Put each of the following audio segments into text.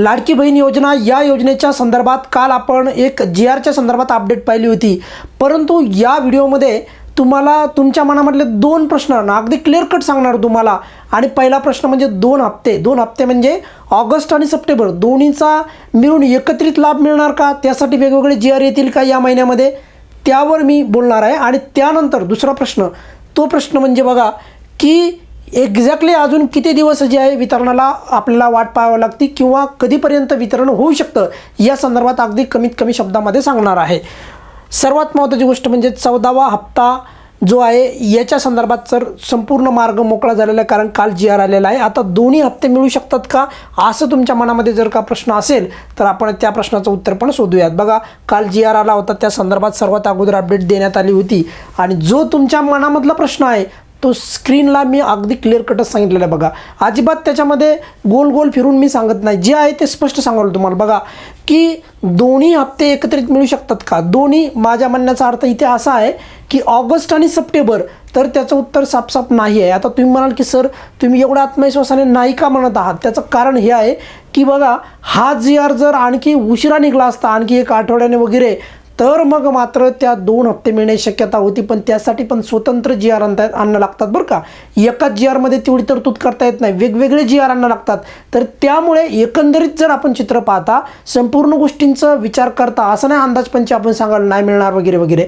लाडकी बहीण योजना या योजनेच्या संदर्भात काल आपण एक जी आरच्या संदर्भात अपडेट पाहिली होती. परंतु या व्हिडिओमध्ये तुम्हाला तुमच्या मनामधले दोन प्रश्न अगदी क्लिअर कट सांगणार तुम्हाला. आणि पहिला प्रश्न म्हणजे दोन हप्ते. दोन हप्ते म्हणजे ऑगस्ट आणि सप्टेंबर. दोन्हीचा मिळून एकत्रित लाभ मिळणार का? त्यासाठी वेगवेगळे जी आर येतील का या महिन्यामध्ये? त्यावर मी बोलणार आहे. आणि त्यानंतर दुसरा प्रश्न. तो प्रश्न म्हणजे बघा की एक्झॅक्टली अजून किती दिवस जे आहे वितरणाला आपल्याला वाट पाहावं लागते किंवा कधीपर्यंत वितरण होऊ शकतं या संदर्भात अगदी कमीत कमी शब्दामध्ये सांगणार आहे. सर्वात महत्त्वाची गोष्ट म्हणजे चौदावा हप्ता जो आहे याच्या संदर्भात तर संपूर्ण मार्ग मोकळा झालेला आहे कारण काल जी आर आलेला आहे. आता दोन्ही हप्ते मिळू शकतात का असं तुमच्या मनामध्ये जर का प्रश्न असेल तर आपण त्या प्रश्नाचं उत्तर पण शोधूयात. बघा काल जी आर आला होता त्या संदर्भात सर्वात अगोदर अपडेट देण्यात आली होती. आणि जो तुमच्या मनामधला प्रश्न आहे तो स्क्रीनला मी अगदी क्लिअर कटच सांगितलेलं आहे बघा. अजिबात त्याच्यामध्ये गोल गोल फिरून मी सांगत नाही. जे आहे ते स्पष्ट सांगाल तुम्हाला. बघा की दोन्ही हप्ते एकत्रित मिळू शकतात का? दोन्ही माझ्या म्हणण्याचा अर्थ इथे असा आहे की ऑगस्ट आणि सप्टेंबर तर त्याचं उत्तर सापसाप नाही आहे. आता तुम्ही म्हणाल की सर तुम्ही एवढ्या आत्मविश्वासाने नाही का म्हणत आहात? त्याचं कारण हे आहे की बघा हा जी आर जर आणखी उशिरा निघला असता आणखी एक आठवड्याने वगैरे तर मग मात्र त्या दोन हप्ते मिळण्याची शक्यता होती पण त्यासाठी पण स्वतंत्र जी आर आणता आणणं लागतात बरं का. एकाच जी आरमध्ये तेवढी तरतूद करता येत नाही. वेगवेगळे जी आर आणणं लागतात. तर त्यामुळे एकंदरीत जर आपण चित्र पाहता संपूर्ण गोष्टींचा विचार करता असं नाही अंदाजपंची आपण सांगाल नाही मिळणार वगैरे वगैरे.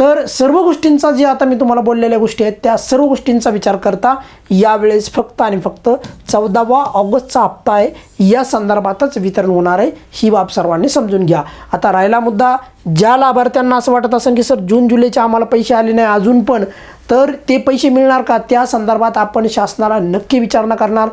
तर सर्व गोष्टींचा जे आता मी तुम्हाला बोललेल्या गोष्टी आहेत त्या सर्व गोष्टींचा विचार करता यावेळेस फक्त आणि फक्त चौदावा ऑगस्टचा हप्ता आहे. या संदर्भातच वितरण होणार आहे. ही बाब सर्वांनी समजून घ्या. आता राहिला मुद्दा ज्या लाभार्थ्यांना असं वाटत असेल की सर जून जुलैचे आम्हाला पैसे आले नाही अजून पण तर ते पैसे मिळणार का? त्या संदर्भात आपण शासनाला नक्की विचारणा करणार.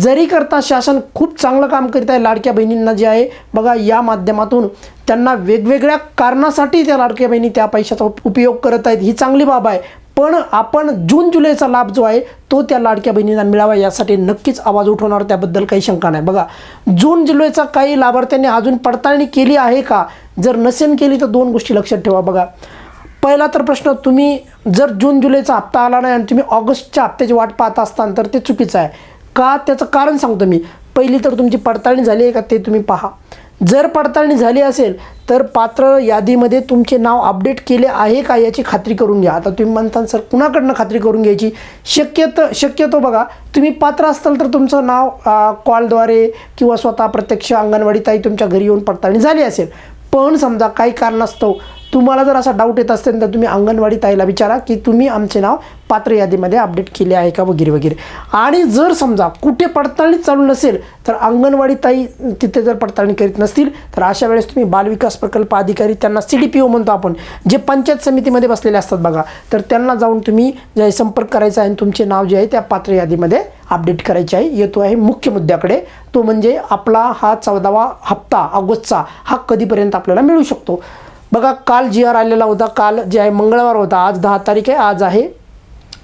जरी करता शासन खूप चांगलं काम करीत आहे लाडक्या बहिणींना जे आहे बघा या माध्यमातून त्यांना वेगवेगळ्या कारणासाठी त्या लाडक्या बहिणी त्या पैशाचा उपयोग करत आहेत ही चांगली बाब आहे. पण आपण जून जुलैचा लाभ जो आहे तो त्या लाडक्या बहिणींना मिळावा यासाठी नक्कीच आवाज उठवणार त्याबद्दल काही शंका नाही. बघा जून जुलैचा काही लाभार्थ्यांनी अजून पडताळणी केली आहे का? जर नसेन केली तर दोन गोष्टी लक्षात ठेवा. बघा पहिला तर प्रश्न तुम्ही जर जून जुलैचा हप्ता आला नाही आणि तुम्ही ऑगस्टच्या हप्त्याची वाट पाहत असताल तर ते चुकीचं आहे. का? त्याचं कारण सांगतो मी. पहिली तर तुमची पडताळणी झाली आहे का ते तुम्ही पहा. जर पडताळणी झाली असेल तर पात्र यादीमध्ये तुमचे नाव अपडेट केले आहे का याची खात्री करून घ्या. आता तुम्ही म्हणता सर कुणाकडनं खात्री करून घ्यायची? शक्यतो शक्यतो बघा तुम्ही पात्र असाल तर तुमचं नाव कॉलद्वारे किंवा स्वतः प्रत्यक्ष अंगणवाडी ताई तुमच्या घरी येऊन पडताळणी झाली असेल. पण समजा काही कारणास्तव तुम्हाला जर असा डाऊट येत असेल तर तुम्ही अंगणवाडी ताईला विचारा की तुम्ही आमचे नाव पात्र यादीमध्ये अपडेट केले आहे का वगैरे वगैरे. आणि जर समजा कुठे पडताळणी चालू नसेल तर अंगणवाडी ताई तिथे जर पडताळणी करीत नसतील तर अशा वेळेस तुम्ही बालविकास प्रकल्प अधिकारी त्यांना सी डी पी ओ म्हणतो आपण जे पंचायत समितीमध्ये बसलेले असतात बघा तर त्यांना जाऊन तुम्ही जे संपर्क करायचा आहे आणि तुमचे नाव जे आहे त्या पात्र यादीमध्ये अपडेट करायचे आहे. येतो आहे मुख्य मुद्द्याकडे. तो म्हणजे आपला हा चौदावा हप्ता ऑगस्टचा हा कधीपर्यंत आपल्याला मिळू शकतो? बघा काल जी आर आलेला होता काल जे आहे मंगळवार होता आज दहा तारीख आहे आज आहे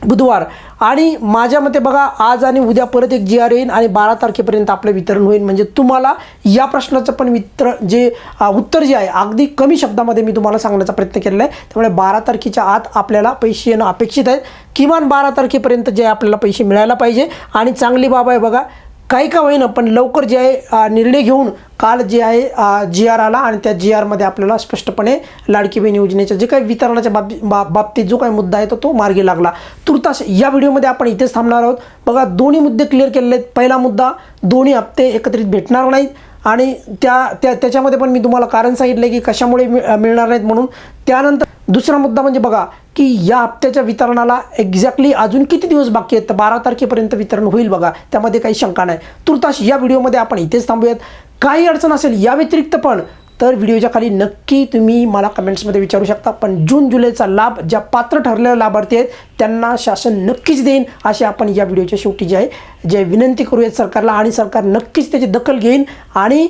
बुधवार. आणि माझ्या मते बघा आज आणि उद्या परत एक जी आर येईन आणि बारा तारखेपर्यंत आपलं वितरण होईल. म्हणजे तुम्हाला या प्रश्नाचं पण वितरण जे उत्तर जे आहे अगदी कमी शब्दामध्ये मी तुम्हाला सांगण्याचा प्रयत्न केलेला आहे. त्यामुळे बारा तारखेच्या आत आपल्याला पैसे येणं अपेक्षित आहे किमान बारा तारखेपर्यंत जे आहे आपल्याला पैसे मिळायला पाहिजे. आणि चांगली बाब आहे बघा काही का होईना पण लवकर जे आहे निर्णय घेऊन काल जे आहे जी आर आला आणि त्या जी आरमध्ये आपल्याला स्पष्टपणे लाडकी बहीण योजनेच्या जे काही वितरणाच्या बाबी बा- बाबतीत जो काही मुद्दा आहे तो तो मार्गी लागला. तुर्तास या व्हिडिओमध्ये आपण इथेच थांबणार आहोत. बघा दोन्ही मुद्दे क्लिअर केलेले आहेत. पहिला मुद्दा दोन्ही हप्ते एकत्रित भेटणार नाहीत. आणि त्या त्या त्याच्यामध्ये पण मी तुम्हाला कारण सांगितलं की कशामुळे मिळणार नाहीत म्हणून. त्यानंतर दुसरा मुद्दा म्हणजे बघा की या हप्त्याच्या वितरणाला एक्झॅक्टली अजून किती दिवस बाकी आहेत? तर बारा तारखेपर्यंत वितरण होईल बघा. त्यामध्ये काही शंका नाही. तुर्तास या व्हिडिओमध्ये आपण इथेच थांबूयात. काही अडचण असेल या व्यतिरिक्त पण तर व्हिडिओच्या खाली नक्की तुम्ही मला कमेंट्समध्ये विचारू शकता. पण जून जुलैचा लाभ ज्या पात्र ठरलेल्या लाभार्थी आहेत त्यांना शासन नक्कीच देईन असे आपण या व्हिडिओच्या शेवटी जे आहे जे विनंती करूयात सरकारला. आणि सरकार नक्कीच त्याची दखल घेईन. आणि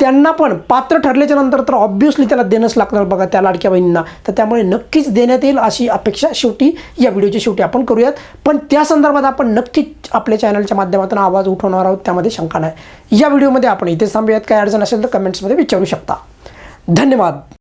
त्यांना पण पात्र ठरल्याच्या नंतर तर ऑब्व्हियसली त्याला देणंच लागणार बघा त्या लाडक्या बहिणींना. तर त्यामुळे नक्कीच देण्यात येईल अशी अपेक्षा शेवटी या व्हिडिओच्या शेवटी आपण करूयात. पण त्या संदर्भात आपण नक्कीच आपल्या चॅनलच्या माध्यमातून आवाज उठवणार आहोत त्यामध्ये शंका नाही. या व्हिडिओमध्ये आपण इथे थांबूयात. काय अडचण असेल तर कमेंट्समध्ये विचारू शकता. धन्यवाद.